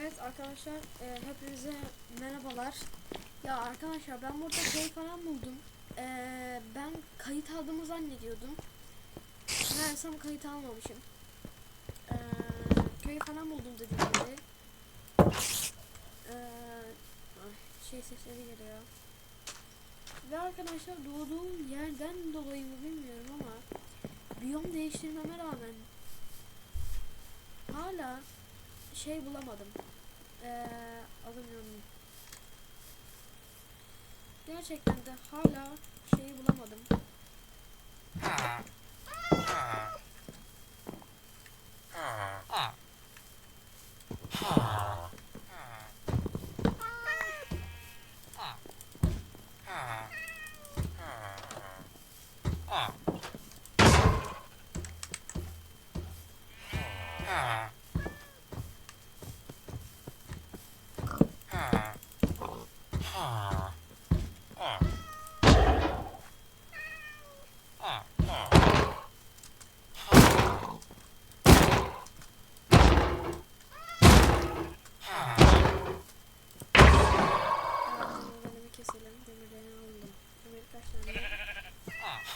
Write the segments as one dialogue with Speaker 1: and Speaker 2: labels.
Speaker 1: Evet arkadaşlar e, hepinize merhabalar. Ya arkadaşlar ben burada şey falan buldum. E, ben kayıt aldığımı zannediyordum. Meğersem kayıt almamışım. E, köy falan buldum dediğim gibi. E, şey sesleri geliyor. Ve arkadaşlar doğduğum yerden dolayı mı bilmiyorum ama biyom değiştirmeme rağmen hala şey bulamadım. Eee alamıyorum. Gerçekten de hala şeyi bulamadım.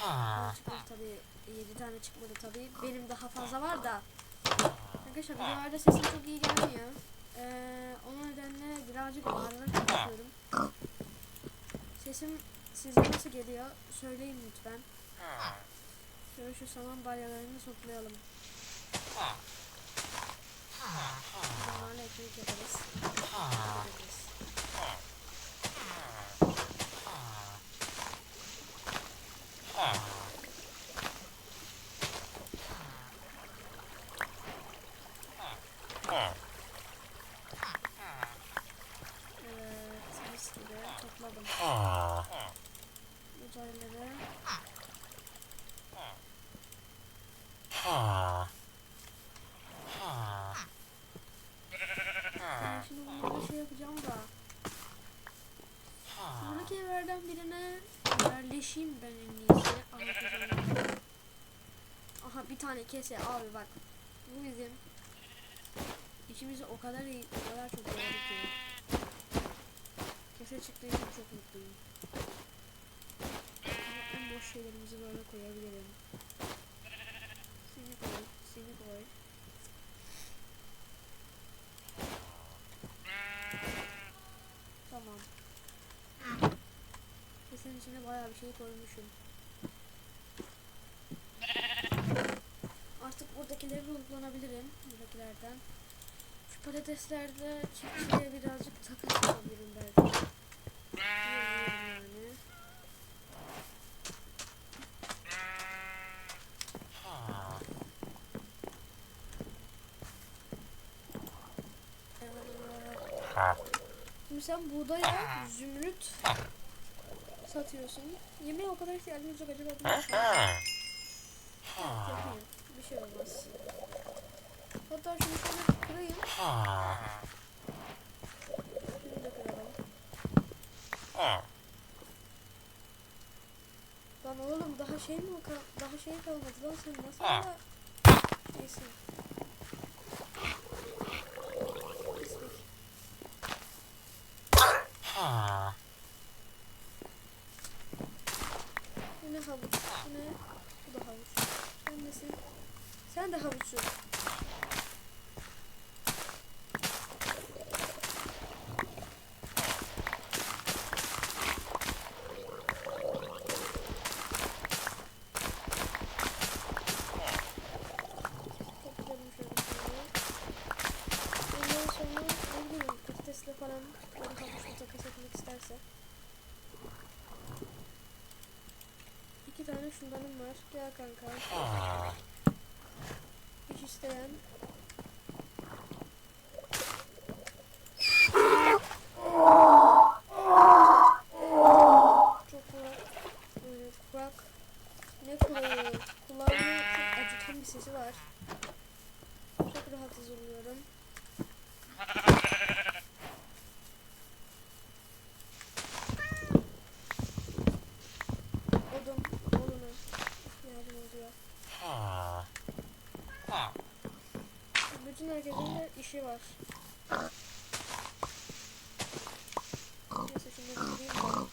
Speaker 1: Çıkmadı tabii. 7 tane çıkmadı tabii. Benim daha fazla var da. Arkadaşlar videolarda sesim çok iyi gelmiyor. Ee, o nedenle birazcık bağırarak yapıyorum. Sesim size nasıl geliyor? Söyleyin lütfen. Şöyle şu saman balyalarını toplayalım. Zamanla ekmek yaparız. Yaparız. Evet, mis gibi topladım. Uzaylıları. Ben şimdi bunları şey yapacağım da. Sonraki evlerden birine Anlatacağım. Aha bir tane kese abi bak. Bu bizim işimizi o kadar iyi, o kadar çok gördük ki. Kese çıktığı için çok mutluyum. Ama en boş şeylerimizi böyle koyabilirim. Seni koy, seni koy. Tamam. Kesenin içine bayağı bir şey koymuşum. Artık buradakileri kullanabilirim. Buradakilerden. Şu patateslerde çiftçiye birazcık takas yapabilirim belki. Yani. Şimdi sen buğdaya zümrüt satıyorsun. Yemeğe o kadar ihtiyacımız yok acaba bunu yapayım? Bir şey olmaz. Hatta şunu şöyle kırayım. Şunu da kıralım. Lan oğlum daha şey mi daha şey kalmadı lan sen nasıl da Neyse. Pislik. Bu ne havuç? Bu ne? Bu da havuç. Sen nesin? Sen de havuçsun. Toplayalım şöyle şöyle. Ondan sonra ne bileyim patatesle falan böyle havuçla takas etmek isterse. İki tane şundanım var. Gel kanka. Hiç isteyen. Çok kurak. Böyle kurak. Ne kulağı? Kulağımı çok acıtan bir sesi var. Çok rahat hazırlıyorum. Odun, oduna ihtiyacım oluyor. İşi var. Neyse kırayım da.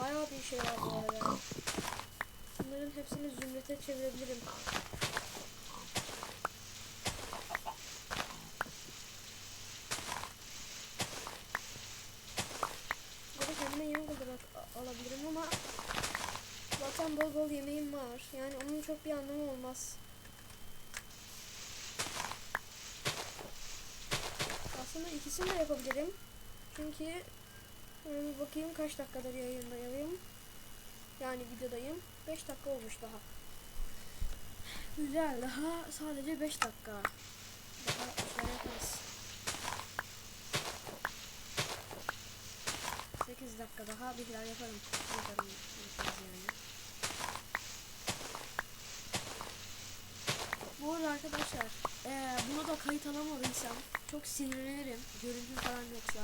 Speaker 1: Bayağı bir şey var bu arada. Bunların hepsini zümrüte çevirebilirim. Alabilirim ama zaten bol bol yemeğim var. Yani onun çok bir anlamı olmaz. Aslında ikisini de yapabilirim. Çünkü yani bakayım kaç dakikadır yayındayım. Yani videodayım. 5 dakika olmuş daha. Güzel daha sadece 5 dakika. Daha işler yaparız. 8 dakika daha bir şeyler yaparım. Yaparım. yani. Bu arada arkadaşlar eğer bunu da kayıt alamadıysam çok sinirlenirim. Görüntü falan yoksa.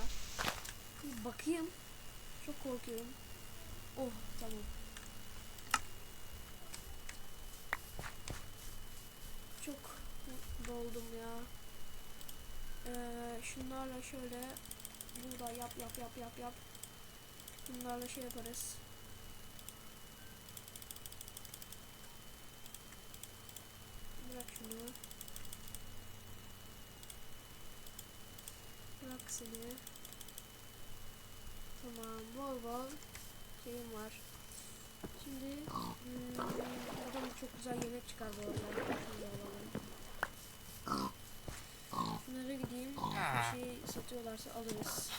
Speaker 1: Bir bakayım. Çok korkuyorum. Oh tamam. Çok doldum ya. Ee, şunlarla şöyle burada yap yap yap yap yap. Bunlarla şey yaparız. Bırak şunu. Bırak seni. Tamam bol bol şeyim var. Şimdi hmm, buradan çok güzel yemek çıkar bu arada. Şunlara gideyim. Bir şey satıyorlarsa alırız.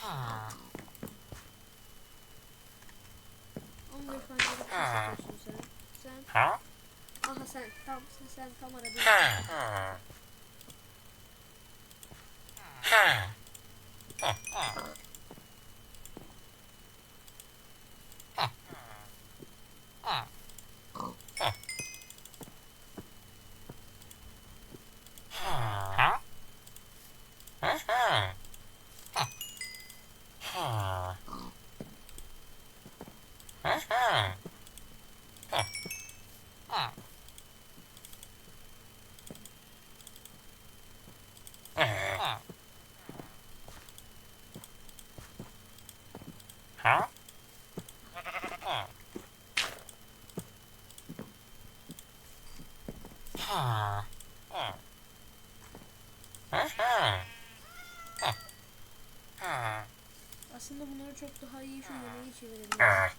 Speaker 1: 15 pancarı şey satıyorsun sen. Sen. Aha sen. Tam sen, sen tam aradın. Çok daha iyi şu yemeği çevirebiliriz.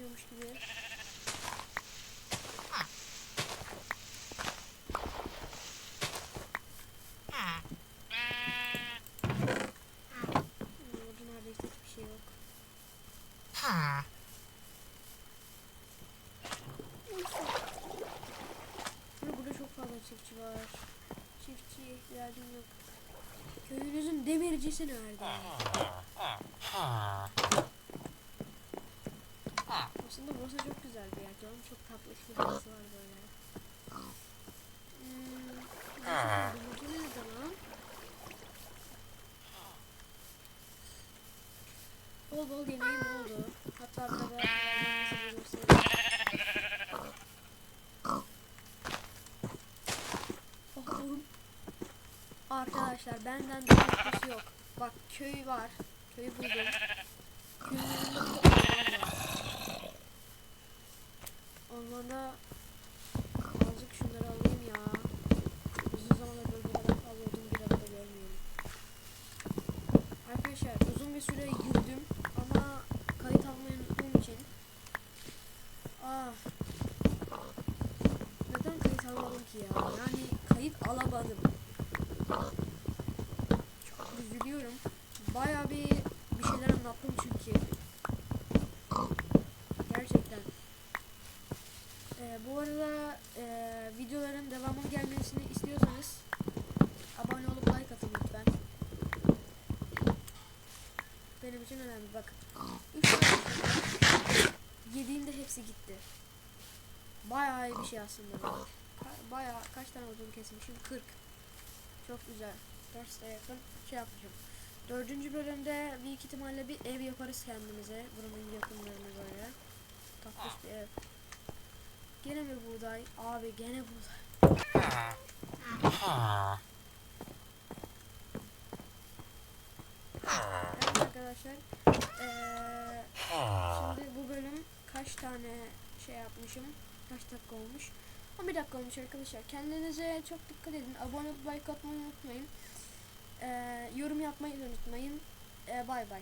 Speaker 1: Yapmıyormuş gibi. Şey. Burada, çok fazla çiftçi var. Çiftçiye ihtiyacım yok. Köyünüzün demircisi nerede? Aslında burası çok güzel bir yer. Canım çok tatlı bir havası var böyle. Hmm, demirci nerede lan? Bol bol yemeğim oldu. Hatta de ben. Oh. Arkadaşlar benden daha ötesi yok. Bak köy var. Köyü buldum. Köyün Ormanda azıcık şunları alayım ya. Uzun zamandır böyle bir adam alıyordum bir arada görmüyorum. Arkadaşlar uzun bir süre yürüdüm ama kayıt almayı unuttuğum için. Ah. Neden kayıt almadım ki ya? Yani kayıt alamadım. Çok üzülüyorum. Bayağı bir bu arada e, videoların devamının gelmesini istiyorsanız abone olup like atın lütfen. Benim için önemli. Bakın. 3 tane yediğimde hepsi gitti. Bayağı iyi bir şey aslında. Ka- bayağı kaç tane olduğunu kesmişim? 40. Çok güzel. 4'e yakın şey yapmışım. Dördüncü bölümde büyük ihtimalle bir ev yaparız kendimize. Buranın yakınlarına böyle. Tatlış bir ev. Gene mi buğday? Abi gene buğday. Evet arkadaşlar. Eee şimdi bu bölüm kaç tane şey yapmışım? Kaç dakika olmuş? 11 dakika olmuş arkadaşlar. Kendinize çok dikkat edin. Abone olup like atmayı unutmayın. Eee yorum yapmayı unutmayın. Eee bay bay.